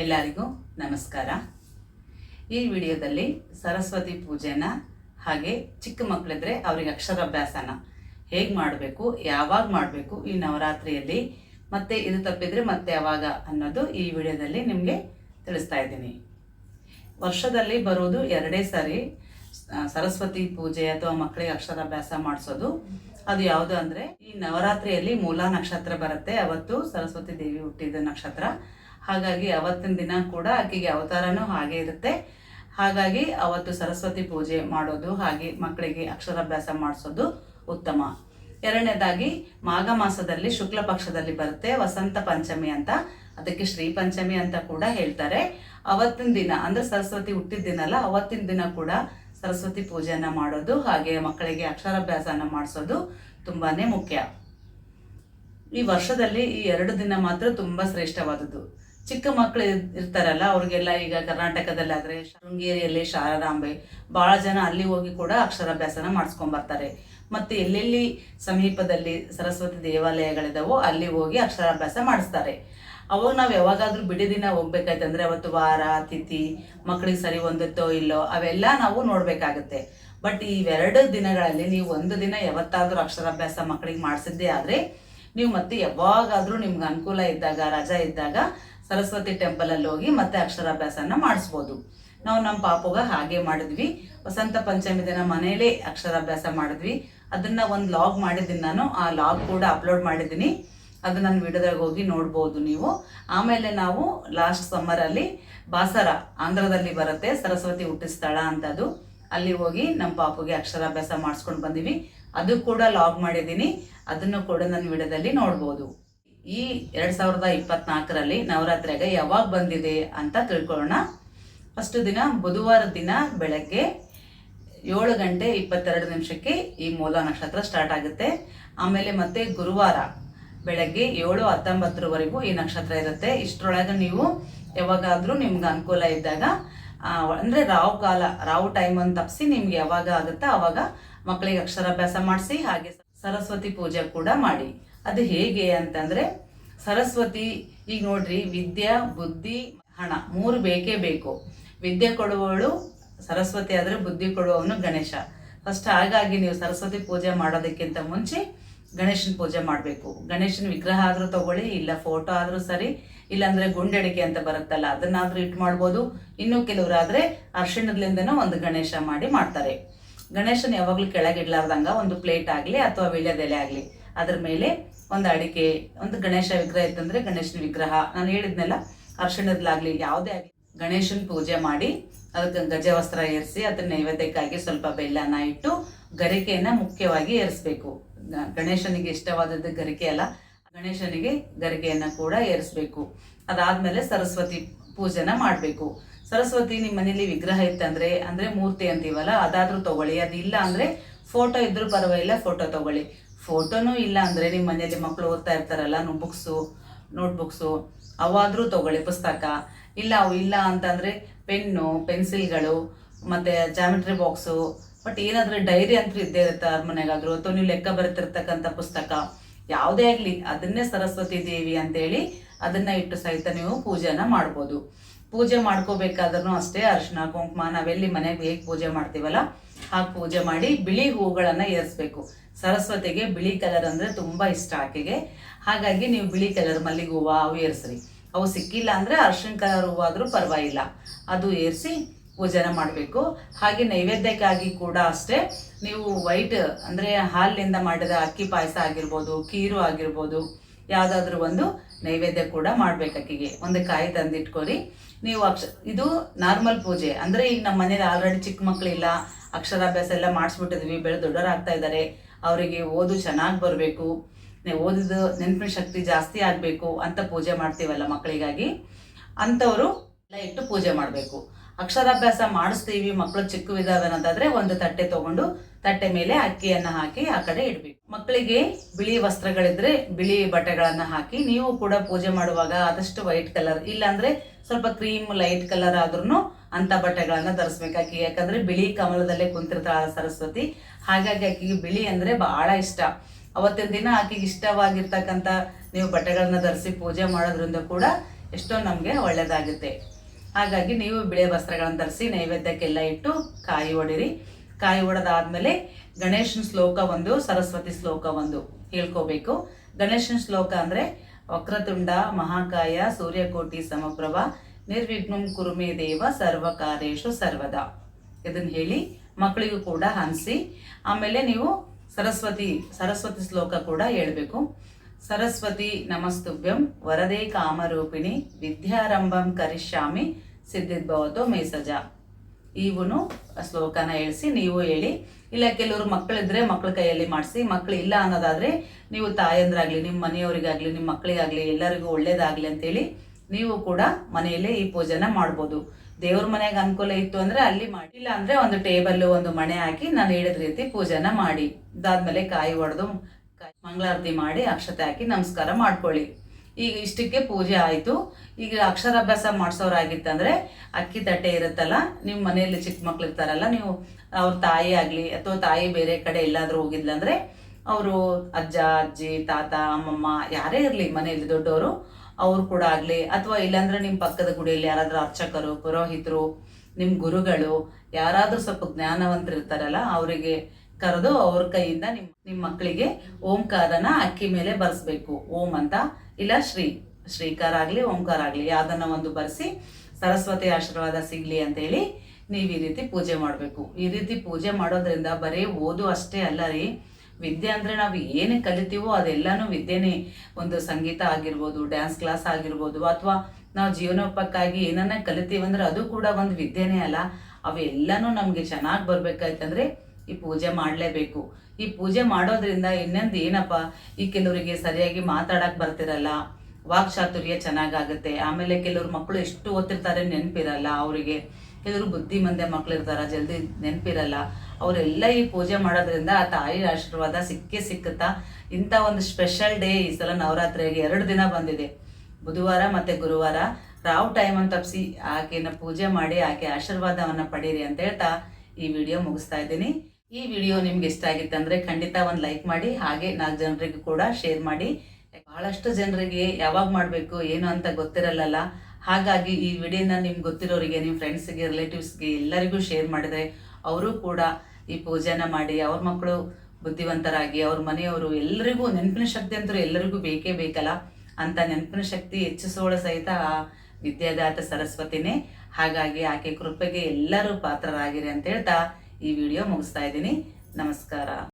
ಎಲ್ಲರಿಗೂ ನಮಸ್ಕಾರ. ಈ ವಿಡಿಯೋದಲ್ಲಿ ಸರಸ್ವತಿ ಪೂಜೆನ ಹಾಗೆ ಚಿಕ್ಕ ಮಕ್ಕಳಿದ್ರೆ ಅವರಿಗೆ ಅಕ್ಷರಾಭ್ಯಾಸನ ಹೇಗೆ ಮಾಡಬೇಕು, ಯಾವಾಗ ಮಾಡಬೇಕು ಈ ನವರಾತ್ರಿಯಲ್ಲಿ, ಮತ್ತೆ ಇದು ತಪ್ಪಿದ್ರೆ ಮತ್ತೆ ಯಾವಾಗ ಅನ್ನೋದು ಈ ವಿಡಿಯೋದಲ್ಲಿ ನಿಮಗೆ ತಿಳಿಸ್ತಾ ಇದ್ದೀನಿ. ವರ್ಷದಲ್ಲಿ ಬರೋದು ಎರಡೇ ಸಾರಿ ಸರಸ್ವತಿ ಪೂಜೆ ಅಥವಾ ಮಕ್ಕಳಿಗೆ ಅಕ್ಷರಾಭ್ಯಾಸ ಮಾಡಿಸೋದು. ಅದು ಯಾವುದು ಅಂದರೆ ಈ ನವರಾತ್ರಿಯಲ್ಲಿ ಮೂಲ ನಕ್ಷತ್ರ ಬರುತ್ತೆ. ಅವತ್ತು ಸರಸ್ವತಿ ದೇವಿ ಹುಟ್ಟಿದ ನಕ್ಷತ್ರ. ಹಾಗಾಗಿ ಅವತ್ತಿನ ದಿನ ಕೂಡ ಆಕೆಗೆ ಅವತಾರನೂ ಹಾಗೆ ಇರುತ್ತೆ. ಹಾಗಾಗಿ ಅವತ್ತು ಸರಸ್ವತಿ ಪೂಜೆ ಮಾಡೋದು ಹಾಗೆ ಮಕ್ಕಳಿಗೆ ಅಕ್ಷರಾಭ್ಯಾಸ ಮಾಡಿಸೋದು ಉತ್ತಮ. ಎರಡನೇದಾಗಿ ಮಾಘ ಮಾಸದಲ್ಲಿ ಶುಕ್ಲ ಪಕ್ಷದಲ್ಲಿ ಬರುತ್ತೆ ವಸಂತ ಪಂಚಮಿ ಅಂತ. ಅದಕ್ಕೆ ಶ್ರೀ ಪಂಚಮಿ ಅಂತ ಕೂಡ ಹೇಳ್ತಾರೆ. ಅವತ್ತಿನ ದಿನ ಅಂದ್ರೆ ಸರಸ್ವತಿ ಹುಟ್ಟಿದ ದಿನ ಅಲ್ಲ ಅವತ್ತಿನ ದಿನ ಕೂಡ ಸರಸ್ವತಿ ಪೂಜೆಯನ್ನು ಮಾಡೋದು ಹಾಗೆ ಮಕ್ಕಳಿಗೆ ಅಕ್ಷರಾಭ್ಯಾಸನ ಮಾಡಿಸೋದು ತುಂಬಾನೇ ಮುಖ್ಯ. ಈ ವರ್ಷದಲ್ಲಿ ಈ ಎರಡು ದಿನ ಮಾತ್ರ ತುಂಬಾ ಶ್ರೇಷ್ಠವಾದದ್ದು. ಚಿಕ್ಕ ಮಕ್ಕಳು ಇರ್ತಾರಲ್ಲ, ಅವ್ರಿಗೆಲ್ಲ ಈಗ ಕರ್ನಾಟಕದಲ್ಲಾದರೆ ಶೃಂಗೇರಿಯಲ್ಲಿ ಶಾರದಾಂಬೆ ಭಾಳ ಜನ ಅಲ್ಲಿ ಹೋಗಿ ಕೂಡ ಅಕ್ಷರಾಭ್ಯಾಸನ ಮಾಡಿಸ್ಕೊಂಡ್ ಬರ್ತಾರೆ ಮತ್ತೆ ಎಲ್ಲೆಲ್ಲಿ ಸಮೀಪದಲ್ಲಿ ಸರಸ್ವತಿ ದೇವಾಲಯಗಳಿದಾವೋ ಅಲ್ಲಿ ಹೋಗಿ ಅಕ್ಷರಾಭ್ಯಾಸ ಮಾಡಿಸ್ತಾರೆ. ಅವಾಗ ನಾವು ಯಾವಾಗಾದರೂ ಬಿಡಿ ದಿನ ಹೋಗ್ಬೇಕಾಯ್ತಂದ್ರೆ ಅವತ್ತು ವಾರ, ತಿಥಿ ಮಕ್ಕಳಿಗೆ ಸರಿ ಹೊಂದುತ್ತೋ ಇಲ್ಲೋ ಅವೆಲ್ಲ ನಾವು ನೋಡಬೇಕಾಗತ್ತೆ. ಬಟ್ ಇವೆರಡು ದಿನಗಳಲ್ಲಿ ನೀವು ಒಂದು ದಿನ ಯಾವತ್ತಾದರೂ ಅಕ್ಷರಾಭ್ಯಾಸ ಮಕ್ಕಳಿಗೆ ಮಾಡಿಸಿದ್ದೇ ಆದರೆ, ನೀವು ಮತ್ತೆ ಯಾವಾಗಾದರೂ ನಿಮ್ಗೆ ಅನುಕೂಲ ಇದ್ದಾಗ, ರಜಾ ಇದ್ದಾಗ ಸರಸ್ವತಿ ಟೆಂಪಲ್ ಅಲ್ಲಿ ಹೋಗಿ ಮತ್ತೆ ಅಕ್ಷರಾಭ್ಯಾಸನ ಮಾಡಿಸ್ಬೋದು. ನಾವು ನಮ್ಮ ಪಾಪುಗ ಹಾಗೆ ಮಾಡಿದ್ವಿ. ವಸಂತ ಪಂಚಮಿ ದಿನ ಮನೆಯಲ್ಲೇ ಅಕ್ಷರಾಭ್ಯಾಸ ಮಾಡಿದ್ವಿ. ಅದನ್ನ ಒಂದು ಲಾಗ್ ಮಾಡಿದ್ದೀನಿ ನಾನು. ಆ ಲಾಗ್ ಕೂಡ ಅಪ್ಲೋಡ್ ಮಾಡಿದ್ದೀನಿ. ಅದು ನನ್ನ ವಿಡಿಯೋದಾಗ ಹೋಗಿ ನೋಡ್ಬೋದು ನೀವು. ಆಮೇಲೆ ನಾವು ಲಾಸ್ಟ್ ಸಮ್ಮರಲ್ಲಿ ಬಾಸರ ಆಂಧ್ರದಲ್ಲಿ ಬರುತ್ತೆ. ಸರಸ್ವತಿ ಹುಟ್ಟಿದ ಸ್ಥಳ ಅಂತದು. ಅಲ್ಲಿ ಹೋಗಿ ನಮ್ಮ ಪಾಪುಗೆ ಅಕ್ಷರಾಭ್ಯಾಸ ಮಾಡಿಸ್ಕೊಂಡು ಬಂದೀವಿ. ಅದು ಕೂಡ ಲಾಗ್ ಮಾಡಿದ್ದೀನಿ. ಅದನ್ನು ಕೂಡ ನನ್ನ ವಿಡಿಯೋದಲ್ಲಿ ನೋಡ್ಬೋದು. ಈ ಎರಡ್ ಸಾವಿರದ ಇಪ್ಪತ್ನಾಲ್ಕರಲ್ಲಿ ನವರಾತ್ರಿಯಾಗ ಯಾವಾಗ ಬಂದಿದೆ ಅಂತ ತಿಳ್ಕೊಳ್ಳೋಣ. ಫಸ್ಟ್ ದಿನ ಬುಧವಾರ ದಿನ ಬೆಳಗ್ಗೆ ಏಳು ಗಂಟೆ ಇಪ್ಪತ್ತೆರಡು ನಿಮಿಷಕ್ಕೆ ಈ ಮೂಲ ನಕ್ಷತ್ರ ಸ್ಟಾರ್ಟ್ ಆಗುತ್ತೆ. ಆಮೇಲೆ ಮತ್ತೆ ಗುರುವಾರ ಬೆಳಗ್ಗೆ ಏಳು ಹತ್ತೊಂಬತ್ತರವರೆಗೂ ಈ ನಕ್ಷತ್ರ ಇರುತ್ತೆ. ಇಷ್ಟರೊಳಗೆ ನೀವು ಯಾವಾಗಾದ್ರೂ ನಿಮ್ಗೆ ಅನುಕೂಲ ಇದ್ದಾಗ ಅಂದರೆ ರಾವು ಕಾಲ, ರಾವು ಟೈಮ್ ಅಂತ ತಪ್ಪಿಸಿ ನಿಮ್ಗೆ ಯಾವಾಗ ಆಗುತ್ತಾ ಅವಾಗ ಮಕ್ಕಳಿಗೆ ಅಕ್ಷರಾಭ್ಯಾಸ ಮಾಡಿಸಿ, ಹಾಗೆ ಸರಸ್ವತಿ ಪೂಜೆ ಕೂಡ ಮಾಡಿ. ಅದು ಹೇಗೆ ಅಂತಂದ್ರೆ ಸರಸ್ವತಿ, ಈಗ ನೋಡ್ರಿ, ವಿದ್ಯಾ, ಬುದ್ಧಿ, ಹಣ, ಮೂರು ಬೇಕೇ ಬೇಕು. ವಿದ್ಯೆ ಕೊಡುವವಳು ಸರಸ್ವತಿ ಆದ್ರೆ ಬುದ್ಧಿ ಕೊಡುವವನು ಗಣೇಶ. ಫಸ್ಟ್ ಹಾಗಾಗಿ ನೀವು ಸರಸ್ವತಿ ಪೂಜೆ ಮಾಡೋದಕ್ಕಿಂತ ಮುಂಚೆ ಗಣೇಶನ ಪೂಜೆ ಮಾಡಬೇಕು. ಗಣೇಶನ ವಿಗ್ರಹ ಆದರೂ ತಗೊಳ್ಳಿ, ಇಲ್ಲ ಫೋಟೋ ಆದರೂ ಸರಿ, ಇಲ್ಲಾಂದರೆ ಗುಂಡೆಡಿಕೆ ಅಂತ ಬರುತ್ತಲ್ಲ, ಅದನ್ನಾದರೂ ಇಟ್ಟು ಮಾಡ್ಬೋದು. ಇನ್ನು ಕೆಲವರಾದರೆ ಅರ್ಶಿಣದಿಂದನೂ ಒಂದು ಗಣೇಶ ಮಾಡಿ ಮಾಡ್ತಾರೆ. ಗಣೇಶನ ಯಾವಾಗಲೂ ಕೆಳಗಿಡ್ಲಾರ್ದಂಗ ಒಂದು ಪ್ಲೇಟ್ ಆಗಲಿ ಅಥವಾ ವೀಳ್ಯದೆಲೆ ಆಗ್ಲಿ. ಅದ್ರ ಮೇಲೆ ಒಂದು ಅಡಿಕೆ, ಒಂದು ಗಣೇಶ ವಿಗ್ರಹ ಇತ್ತಂದ್ರೆ ಗಣೇಶನ ವಿಗ್ರಹ. ನಾನು ಹೇಳಿದ್ನೆಲ್ಲ, ಅರ್ಶಿಣದ್ಲಾಗ್ಲಿ ಯಾವುದೇ ಆಗಲಿ ಗಣೇಶನ ಪೂಜೆ ಮಾಡಿ ಅದಕ್ಕೆ ಗಜವಸ್ತ್ರ ಏರಿಸಿ ಅದನ್ನ ನೈವೇದ್ಯಕ್ಕಾಗಿ ಸ್ವಲ್ಪ ಬೆಲ್ಲನ ಇಟ್ಟು ಗರಿಕೆಯನ್ನ ಮುಖ್ಯವಾಗಿ ಏರಿಸ್ಬೇಕು. ಗಣೇಶನಿಗೆ ಇಷ್ಟವಾದದ್ದು ಗರಿಕೆ ಅಲ್ಲ, ಗಣೇಶನಿಗೆ ಗರಿಕೆಯನ್ನ ಕೂಡ ಏರಿಸ್ಬೇಕು. ಅದಾದ್ಮೇಲೆ ಸರಸ್ವತಿ ಪೂಜೆನ ಮಾಡಬೇಕು. ಸರಸ್ವತಿ ನಿಮ್ಮ ಮನೇಲಿ ವಿಗ್ರಹ ಇತ್ತಂದ್ರೆ, ಅಂದ್ರೆ ಮೂರ್ತಿ ಅಂತೀವಲ್ಲ, ಅದಾದ್ರೂ ತಗೊಳ್ಳಿ. ಅದಿಲ್ಲ ಅಂದ್ರೆ ಫೋಟೋ ಇದ್ರೂ ಪರವಾಗಿಲ್ಲ ಫೋಟೋ ತಗೊಳ್ಳಿ. ಫೋಟೋನೂ ಇಲ್ಲ ಅಂದ್ರೆ ನಿಮ್ಮ ಮನೆಯಲ್ಲಿ ಮಕ್ಕಳು ಓದ್ತಾ ಇರ್ತಾರಲ್ಲ ಬುಕ್ಸು ನೋಟ್ಬುಕ್ಸು ಅವಾದರೂ ತಗೊಳ್ಳಿ ಪುಸ್ತಕ. ಇಲ್ಲ, ಅವು ಇಲ್ಲ ಅಂತಂದರೆ ಪೆನ್ನು, ಪೆನ್ಸಿಲ್ಗಳು, ಮತ್ತೆ ಜಾಮಿಟ್ರಿ ಬಾಕ್ಸು ಬಟ್ ಏನಾದರೂ ಡೈರಿ ಅಂತೂ ಇದ್ದೇ ಇರುತ್ತೆ ಅವ್ರ ಮನೆಗಾದ್ರು, ಅಥವಾ ನೀವು ಲೆಕ್ಕ ಬರೆತಿರ್ತಕ್ಕಂಥ ಪುಸ್ತಕ. ಯಾವುದೇ ಆಗಲಿ, ಅದನ್ನೇ ಸರಸ್ವತಿ ದೇವಿ ಅಂತೇಳಿ ಅದನ್ನ ಇಟ್ಟು ಸಹಿತ ನೀವು ಪೂಜೆನ ಮಾಡ್ಬೋದು. ಪೂಜೆ ಮಾಡ್ಕೋಬೇಕಾದ್ರೂ ಅಷ್ಟೇ ಅರಿಶಿನ, ಕುಂಕುಮ, ನಾವೆಲ್ಲಿ ಮನೆಗೆ ಹೇಗೆ ಪೂಜೆ ಮಾಡ್ತೀವಲ್ಲ ಹಾಗೆ ಪೂಜೆ ಮಾಡಿ ಬಿಳಿ ಹೂಗಳನ್ನು ಏರಿಸ್ಬೇಕು. ಸರಸ್ವತಿಗೆ ಬಿಳಿ ಕಲರ್ ಅಂದ್ರೆ ತುಂಬಾ ಇಷ್ಟ ಆಕೆಗೆ. ಹಾಗಾಗಿ ನೀವು ಬಿಳಿ ಕಲರ್ ಮಲ್ಲಿಗೆ ಹೂವು ಅವು ಏರಿಸ್ರಿ. ಅವು ಸಿಕ್ಕಿಲ್ಲ ಅಂದ್ರೆ ಅರ್ಶಿಣ ಕಲರ್ ಹೂವು ಪರವಾಗಿಲ್ಲ. ಅದು ಏರಿಸಿ ಪೂಜೆನ ಮಾಡಬೇಕು. ಹಾಗೆ ನೈವೇದ್ಯಕ್ಕಾಗಿ ಕೂಡ ಅಷ್ಟೇ ನೀವು ವೈಟ್ ಅಂದ್ರೆ ಹಾಲಿನಿಂದ ಮಾಡಿದ ಅಕ್ಕಿ ಪಾಯಸ ಆಗಿರ್ಬೋದು, ಖೀರು ಆಗಿರ್ಬೋದು, ಯಾವುದಾದ್ರೂ ಒಂದು ನೈವೇದ್ಯ ಕೂಡ ಮಾಡ್ಬೇಕು ಅಕ್ಕಿಗೆ. ಒಂದು ಕಾಯಿ ತಂದಿಟ್ಕೊರಿ. ನೀವು ಅಕ್ಷ ಇದು ನಾರ್ಮಲ್ ಪೂಜೆ. ಅಂದ್ರೆ ಈಗ ನಮ್ಮ ಮನೇಲಿ ಆಲ್ರೆಡಿ ಚಿಕ್ಕ ಮಕ್ಕಳಿಲ್ಲ ಅಕ್ಷರಾಭ್ಯಾಸ ಎಲ್ಲ ಮಾಡಿಸ್ಬಿಟ್ಟಿದ್ವಿ. ಬೆಳೆ ದೊಡ್ಡವರಾಗ್ತಾ ಇದ್ದಾರೆ. ಅವರಿಗೆ ಓದು ಚೆನ್ನಾಗಿ ಬರಬೇಕು. ಓದಿದ ನೆನಪಿನ ಶಕ್ತಿ ಜಾಸ್ತಿ ಆಗಬೇಕು ಅಂತ ಪೂಜೆ ಮಾಡ್ತೀವಲ್ಲ ಮಕ್ಕಳಿಗಾಗಿ. ಅಂಥವರು ಎಲ್ಲ ಇಟ್ಟು ಪೂಜೆ ಮಾಡಬೇಕು. ಅಕ್ಷರಾಭ್ಯಾಸ ಮಾಡಿಸ್ತೀವಿ ಮಕ್ಕಳು ಚಿಕ್ಕವಿದಾವೆ ಅನ್ನೋದಾದ್ರೆ ಒಂದು ತಟ್ಟೆ ತಗೊಂಡು ತಟ್ಟೆ ಮೇಲೆ ಅಕ್ಕಿಯನ್ನು ಹಾಕಿ ಆ ಕಡೆ ಇಡಬೇಕು. ಮಕ್ಕಳಿಗೆ ಬಿಳಿ ವಸ್ತ್ರಗಳಿದ್ರೆ ಬಿಳಿ ಬಟ್ಟೆಗಳನ್ನು ಹಾಕಿ ನೀವು ಕೂಡ ಪೂಜೆ ಮಾಡುವಾಗ ಆದಷ್ಟು ವೈಟ್ ಕಲರ್ ಇಲ್ಲಾಂದ್ರೆ ಸ್ವಲ್ಪ ಕ್ರೀಮ್ ಲೈಟ್ ಕಲರ್ ಆದ್ರೂ ಅಂತ ಬಟ್ಟೆಗಳನ್ನ ಧರಿಸ್ಬೇಕಾಕಿ ಯಾಕಂದ್ರೆ ಬಿಳಿ ಕಮಲದಲ್ಲೇ ಕುಂತಿರ್ತಾಳ ಸರಸ್ವತಿ. ಹಾಗಾಗಿ ಆಕೆಗೆ ಬಿಳಿ ಅಂದ್ರೆ ಬಹಳ ಇಷ್ಟ. ಅವತ್ತಿನ ದಿನ ಆಕೆಗೆ ಇಷ್ಟವಾಗಿರ್ತಕ್ಕಂಥ ನೀವು ಬಟ್ಟೆಗಳನ್ನ ಧರಿಸಿ ಪೂಜೆ ಮಾಡೋದ್ರಿಂದ ಕೂಡ ಎಷ್ಟೋ ನಮಗೆ ಒಳ್ಳೆಯದಾಗುತ್ತೆ ಹಾಗಾಗಿ ನೀವು ಬಿಳಿ ವಸ್ತ್ರಗಳನ್ನು ಧರಿಸಿ ನೈವೇದ್ಯಕ್ಕೆಲ್ಲ ಇಟ್ಟು ಕಾಯಿ ಹೊಡಿರಿ ಕಾಯಿ ಹೊಡೆದಾದ್ಮೇಲೆ ಗಣೇಶನ ಶ್ಲೋಕ ಒಂದು, ಸರಸ್ವತಿ ಶ್ಲೋಕ ಒಂದು ಹೇಳ್ಕೋಬೇಕು. ಗಣೇಶನ ಶ್ಲೋಕ ಅಂದರೆ ವಕ್ರತುಂಡ, ಮಹಾಕಾಯ, ಸೂರ್ಯಕೋಟಿ, ಸಮಪ್ರಭ ನಿರ್ವಿಘ್ನಂ ಕುರುಮೇ ದೇವ ಸರ್ವ ಕಾರ್ಯೇಶು ಸರ್ವದಾ. ಇದನ್ನ ಹೇಳಿ ಮಕ್ಕಳಿಗೂ ಕೂಡ ಹಂಸಿ. ಆಮೇಲೆ ನೀವು ಸರಸ್ವತಿ ಸರಸ್ವತಿ ಶ್ಲೋಕ ಕೂಡ ಹೇಳಬೇಕು. ಸರಸ್ವತಿ ನಮಸ್ತುಭ್ಯಂ, ವರದೇ ಕಾಮರೂಪಿಣಿ, ವಿದ್ಯಾರಂಭಂ ಕರಿಷ್ಯಾಮಿ ಸಿದ್ಧಿದ್ಭವತೋ ಮೇಸಜ. ಇವನು ಶ್ಲೋಕನ ಹೇಳಿಸಿ ನೀವು ಹೇಳಿ. ಇಲ್ಲ, ಕೆಲವರು ಮಕ್ಕಳಿದ್ರೆ ಮಕ್ಕಳ ಕೈಯಲ್ಲಿ ಮಾಡಿಸಿ ಮಕ್ಕಳು ಇಲ್ಲ ಅನ್ನೋದಾದ್ರೆ ನೀವು ತಾಯಂದ್ರಾಗ್ಲಿ ನಿಮ್ಮ ಮನೆಯವರಿಗಾಗ್ಲಿ ನಿಮ್ಮ ಮಕ್ಕಳಿಗಾಗಲಿ ಎಲ್ಲರಿಗೂ ಒಳ್ಳೇದಾಗ್ಲಿ ಅಂತೇಳಿ ನೀವು ಕೂಡ ಮನೆಯಲ್ಲೇ ಈ ಪೂಜೆನ ಮಾಡ್ಬೋದು. ದೇವ್ರ ಮನೆಗೆ ಅನುಕೂಲ ಇತ್ತು ಅಂದ್ರೆ ಅಲ್ಲಿ ಮಾಡಿ. ಇಲ್ಲ ಅಂದ್ರೆ ಒಂದು ಟೇಬಲ್, ಒಂದು ಮಣೆ ಹಾಕಿ ನಾನು ಹೇಳಿದ ರೀತಿ ಪೂಜೆನ ಮಾಡಿ. ಅದಾದ್ಮೇಲೆ ಕಾಯಿ ಹೊಡೆದು ಮಂಗಳಾರತಿ ಮಾಡಿ ಅಕ್ಷತೆ ಹಾಕಿ ನಮಸ್ಕಾರ ಮಾಡ್ಕೊಳ್ಳಿ. ಈಗ ಇಷ್ಟಕ್ಕೆ ಪೂಜೆ ಆಯಿತು. ಈಗ ಅಕ್ಷರಾಭ್ಯಾಸ ಮಾಡಿಸೋರಾಗಿತ್ತಂದ್ರೆ ಅಕ್ಕಿ ತಟ್ಟೆ ಇರುತ್ತಲ್ಲ ನಿಮ್ಮ ಮನೆಯಲ್ಲಿ ಚಿಕ್ಕ ಮಕ್ಳು ಇರ್ತಾರಲ್ಲ, ನೀವು ಅವ್ರ ತಾಯಿ ಆಗಲಿ ಅಥವಾ ತಾಯಿ ಬೇರೆ ಕಡೆ ಎಲ್ಲಾದರೂ ಹೋಗಿದ್ಲಂದ್ರೆ ಅವರು ಅಜ್ಜ, ಅಜ್ಜಿ, ತಾತ, ಅಮ್ಮಮ್ಮ ಯಾರೇ ಇರಲಿ ಮನೆಯಲ್ಲಿ ದೊಡ್ಡವರು ಅವ್ರು ಕೂಡ ಆಗಲಿ, ಅಥವಾ ಇಲ್ಲಾಂದ್ರೆ ನಿಮ್ಮ ಪಕ್ಕದ ಗುಡಿಯಲ್ಲಿ ಯಾರಾದರೂ ಅರ್ಚಕರು, ಪುರೋಹಿತರು ನಿಮ್ಮ ಗುರುಗಳು, ಯಾರಾದರೂ ಸ್ವಲ್ಪ ಜ್ಞಾನವಂತರಿರ್ತಾರಲ್ಲ, ಅವರಿಗೆ ಕರೆದು ಅವ್ರ ಕೈಯಿಂದ ನಿಮ್ಮ ನಿಮ್ಮ ಮಕ್ಕಳಿಗೆ ಓಂಕಾರನ ಅಕ್ಕಿ ಮೇಲೆ ಬರೆಸ್ಬೇಕು. ಓಂ ಅಂತ. ಇಲ್ಲ, ಶ್ರೀ, ಶ್ರೀಕಾರ ಆಗಲಿ, ಓಂಕಾರ ಆಗಲಿ, ಯಾವ್ದನ್ನ ಒಂದು ಬರೆಸಿ ಸರಸ್ವತಿ ಆಶೀರ್ವಾದ ಸಿಗ್ಲಿ ಅಂತ ಹೇಳಿ ನೀವು ಈ ರೀತಿ ಪೂಜೆ ಮಾಡಬೇಕು. ಈ ರೀತಿ ಪೂಜೆ ಮಾಡೋದ್ರಿಂದ ಬರೀ ಓದು ಅಷ್ಟೇ ಅಲ್ಲ ರೀ ವಿದ್ಯೆ ಅಂದರೆ ನಾವು ಏನೇ ಕಲಿತೀವೋ ಅದೆಲ್ಲನೂ ವಿದ್ಯೆನೇ ಒಂದು ಸಂಗೀತ ಆಗಿರ್ಬೋದು ಡ್ಯಾನ್ಸ್ ಕ್ಲಾಸ್ ಆಗಿರ್ಬೋದು, ಅಥವಾ ನಾವು ಜೀವನೋಪಕ್ಕಾಗಿ ಏನನ್ನ ಕಲಿತೀವಂದ್ರೆ ಅದು ಕೂಡ ಒಂದು ವಿದ್ಯೆನೇ ಅಲ್ಲ. ಅವೆಲ್ಲನೂ ನಮಗೆ ಚೆನ್ನಾಗಿ ಬರಬೇಕಾಯ್ತಂದ್ರೆ ಈ ಪೂಜೆ ಮಾಡಲೇಬೇಕು. ಈ ಪೂಜೆ ಮಾಡೋದ್ರಿಂದ ಇನ್ನೊಂದು ಏನಪ್ಪ, ಈ ಕೆಲವರಿಗೆ ಸರಿಯಾಗಿ ಮಾತಾಡಕ್ ಬರ್ತಿರಲ್ಲ ವಾಕ್ಚಾತುರ್ಯ ಚೆನ್ನಾಗಾಗುತ್ತೆ, ಆಮೇಲೆ ಕೆಲವರು ಮಕ್ಕಳು ಎಷ್ಟು ಓದ್ತಿರ್ತಾರೆ ನೆನಪಿರಲ್ಲ ಅವರಿಗೆ. ಕೆಲವರು ಬುದ್ಧಿಮಂದೆ ಮಕ್ಕಳು ಇರ್ತಾರ ಜಲ್ದಿ ನೆನಪಿರಲ್ಲ. ಅವರೆಲ್ಲ ಈ ಪೂಜೆ ಮಾಡೋದ್ರಿಂದ ಆ ತಾಯಿ ಆಶೀರ್ವಾದ ಸಿಕ್ಕೇ ಸಿಕ್ಕುತ್ತಾ? ಇಂಥ ಒಂದು ಸ್ಪೆಷಲ್ ಡೇ ಈ ಸಲ ನವರಾತ್ರಿಯಾಗಿ ಎರಡು ದಿನ ಬಂದಿದೆ. ಬುಧವಾರ ಮತ್ತು ಗುರುವಾರ. ರಾವ್ ಟೈಮ್ ಅಂತ ತಪ್ಪಿಸಿ ಆಕೆನ ಪೂಜೆ ಮಾಡಿ ಆಕೆ ಆಶೀರ್ವಾದವನ್ನು ಪಡೀರಿ ಅಂತ ಹೇಳ್ತಾ ಈ ವಿಡಿಯೋ ಮುಗಿಸ್ತಾ ಇದ್ದೀನಿ. ಈ ವಿಡಿಯೋ ನಿಮ್ಗೆ ಇಷ್ಟ ಆಗಿತ್ತು ಅಂದರೆ ಖಂಡಿತ ಒಂದು ಲೈಕ್ ಮಾಡಿ, ಹಾಗೆ ನಾಲ್ಕು ಜನರಿಗೂ ಕೂಡ ಶೇರ್ ಮಾಡಿ. ಬಹಳಷ್ಟು ಜನರಿಗೆ ಯಾವಾಗ ಮಾಡಬೇಕು, ಏನು ಅಂತ ಗೊತ್ತಿರಲ್ಲ ಹಾಗಾಗಿ ಈ ವಿಡಿಯೋನ ನಿಮ್ಗೆ ಗೊತ್ತಿರೋರಿಗೆ ನಿಮ್ಮ ಫ್ರೆಂಡ್ಸ್ಗೆ ರಿಲೇಟಿವ್ಸ್ಗೆ ಎಲ್ಲರಿಗೂ ಶೇರ್ ಮಾಡಿದರೆ ಅವರು ಕೂಡ ಈ ಪೂಜೆನ ಮಾಡಿ, ಅವ್ರ ಮಕ್ಕಳು ಬುದ್ಧಿವಂತರಾಗಿ, ಅವ್ರ ಮನೆಯವರು ಎಲ್ಲರಿಗೂ ನೆನಪಿನ ಶಕ್ತಿ ಅಂತೂ ಎಲ್ಲರಿಗೂ ಬೇಕೇ ಬೇಕಲ್ಲ? ಅಂತ ನೆನಪಿನ ಶಕ್ತಿ ಹೆಚ್ಚಿಸೋಳ ಸಹಿತ ವಿದ್ಯಾದಾತ ಸರಸ್ವತಿನೇ. ಹಾಗಾಗಿ ಆಕೆ ಕೃಪೆಗೆ ಎಲ್ಲರೂ ಪಾತ್ರರಾಗಿರಿ ಅಂತ ಹೇಳ್ತಾ ಈ ವಿಡಿಯೋ ಮುಗಿಸ್ತಾ ಇದ್ದೀನಿ. ನಮಸ್ಕಾರ.